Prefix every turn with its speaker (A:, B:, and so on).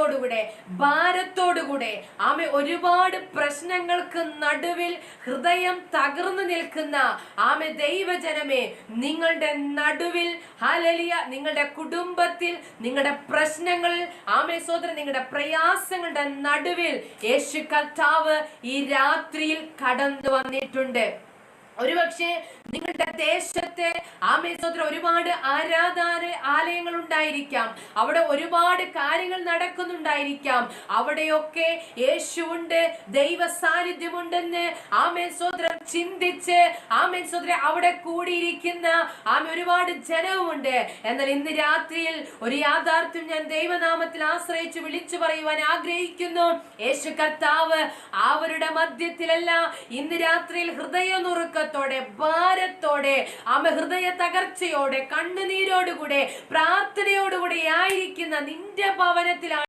A: ധൈര്യത്തോടുകൂടെ ഭാരത്തോടുകൂടെ ആമെ ഒരുപാട് പ്രശ്നങ്ങൾക്ക് നടുവിൽ ഹൃദയം തകർന്നു നിൽക്കുന്ന ആമെ ദൈവജനമേ നിങ്ങളുടെ നടുവിൽ ഹലലിയ നിങ്ങളുടെ കുടുംബത്തിൽ നിങ്ങളുടെ പ്രശ്നങ്ങൾ ആമെ സോദരൻ നിങ്ങളുടെ പ്രയാസങ്ങളുടെ നടുവിൽ യേശു കർത്താവ് ഈ രാത്രിയിൽ കടന്നു വന്നിട്ടുണ്ട്. ഒരുപക്ഷെ നിങ്ങളുടെ ദേശത്തെ ആമേ സോദരൻ ഒരുപാട് ആരാധന ആലയങ്ങൾ ഉണ്ടായിരിക്കാം അവിടെ ഒരുപാട് കാര്യങ്ങൾ നടക്കുന്നുണ്ടായിരിക്കാം. അവിടെയൊക്കെ യേശുണ്ട് ദൈവ സാന്നിധ്യമുണ്ടെന്ന് ആമേശ്വത്രം ചിന്തിച്ച് ആമേ സോദ്ര അവിടെ കൂടിയിരിക്കുന്ന ആമേ ഒരുപാട് ജനവുമുണ്ട്. എന്നാൽ ഇന്ന് രാത്രിയിൽ ഒരു യാഥാർത്ഥ്യം ഞാൻ ദൈവനാമത്തിൽ ആശ്രയിച്ച് വിളിച്ചു പറയുവാൻ ആഗ്രഹിക്കുന്നു. യേശു കർത്താവ് അവരുടെ മധ്യത്തിലല്ല ഇന്ന് രാത്രിയിൽ ഹൃദയ നുറുക്കത്തോടെ ഭാരത്തോടെ ആമ ഹൃദയ തകർച്ചയോടെ കണ്ണുനീരോടുകൂടെ പ്രാർത്ഥനയോടുകൂടെ ആയിരിക്കുന്ന നിന്റെ ഭവനത്തിലാണ്